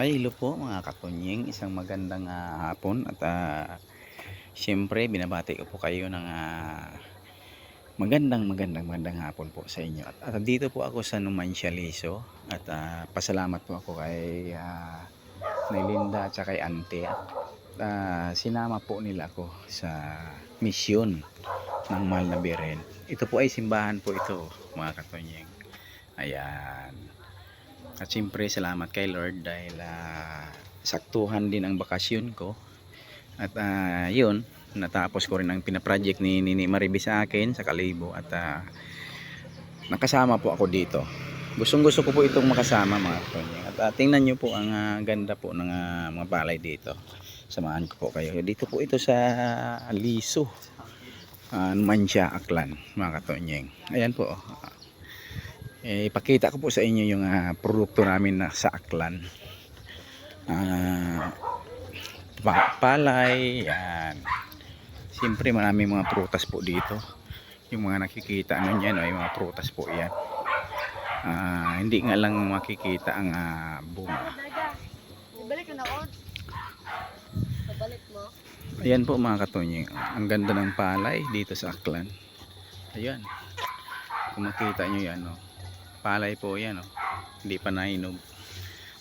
Ay, hello po mga katunying. Isang magandang ah, hapon at ah, siyempre binabati ko po kayo ng ah, magandang magandang magandang hapon po sa inyo. At, at dito po ako sa Numancia Liso at ah, pasalamat po ako kay uh, Nelinda at kay Ante at ah, sinama po nila ako sa misyon ng Mahal na Biren. Ito po ay simbahan po ito mga katunying. Ayan. At siyempre salamat kay Lord dahil ah, saktuhan din ang bakasyon ko. At ah, yun, natapos ko rin ang pinaproject ni Nini Maribe sa akin sa Kalibo at ah, nakasama po ako dito. Gustong gusto ko po itong makasama mga kanyang. At ah, tingnan nyo po ang ah, ganda po ng ah, mga balay dito. Samahan ko po kayo. Dito po ito sa Liso. Uh, Numancia, Aklan, mga katonyeng. Ayan po. oh. Eh, ipakita ko po sa inyo yung ah, produkto namin na sa Aklan. Pa- palay, yan. Siyempre maraming mga prutas po dito. Yung mga nakikita ano yan, ay mga prutas po yan. Ah, hindi nga lang makikita ang ah, bunga. Ayan po mga katonyeng. Ang ganda ng palay dito sa Aklan. Ayan. Kung makita nyo yan, oh. Palay po yan. Oh. Hindi pa nahinog.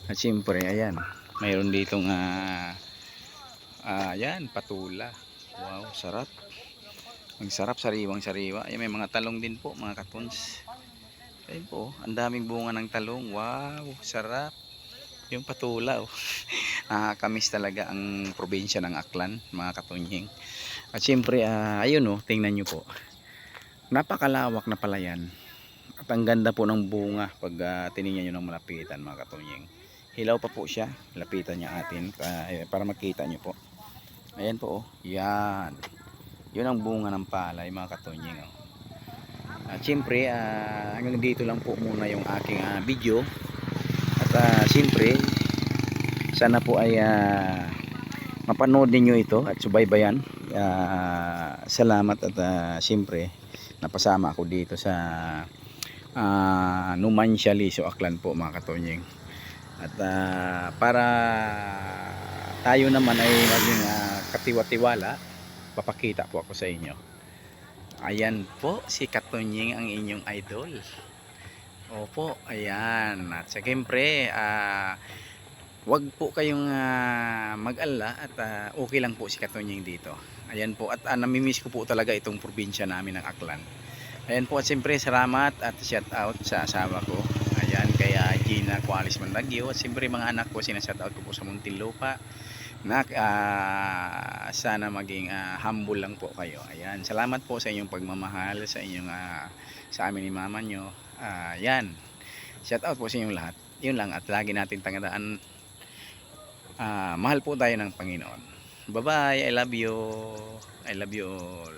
At siyempre, ayan. Mayroon ditong, ah, ah, ayan, patula. Wow, sarap. Ang sarap, sariwang sariwa. Ayan, may mga talong din po, mga katons. Ayan po, oh. ang daming bunga ng talong. Wow, sarap. Yung patula, oh. nakakamiss talaga ang probinsya ng Aklan, mga katunying. At siyempre, ah, ayun oh, tingnan nyo po. Napakalawak na pala yan. At ang ganda po ng bunga pag ah, tiningnan nyo ng malapitan, mga katunying. Hilaw pa po siya, lapitan niya atin eh, para makita nyo po. Ayan po, oh. yan. Yun ang bunga ng palay, mga katunying. Oh. At siyempre, ah, hanggang dito lang po muna yung aking ah, video. At ah, siyempre, sana po ay ah, mapanood ninyo ito at subaybayan. Ah, salamat at ah, siyempre napasama ako dito sa uh, Numancia Liso Aklan po mga katonyeng. At ah, para tayo naman ay maging ah, katiwa-tiwala, papakita po ako sa inyo. Ayan po si Katonyeng ang inyong idol. Opo, ayan. At siyempre, ah, wag po kayong ah, mag-alala at ah, okay lang po si Katonyeng dito. Ayan po, at uh, namimiss ko po talaga itong probinsya namin ng Aklan. Ayan po, at siyempre, salamat at shout out sa asawa ko. Ayan, kaya Gina Kualis Mandagyo. At siyempre, mga anak ko, sinashout out ko po sa Muntinlupa. Nak, ah, sana maging ah, humble lang po kayo. Ayan, salamat po sa inyong pagmamahal, sa inyong, ah, sa amin ni mama nyo. Ah, yan. Shout out po sa inyong lahat. Yun lang at lagi natin tangandaan ah, mahal po tayo ng Panginoon. Bye-bye. I love you. I love you all.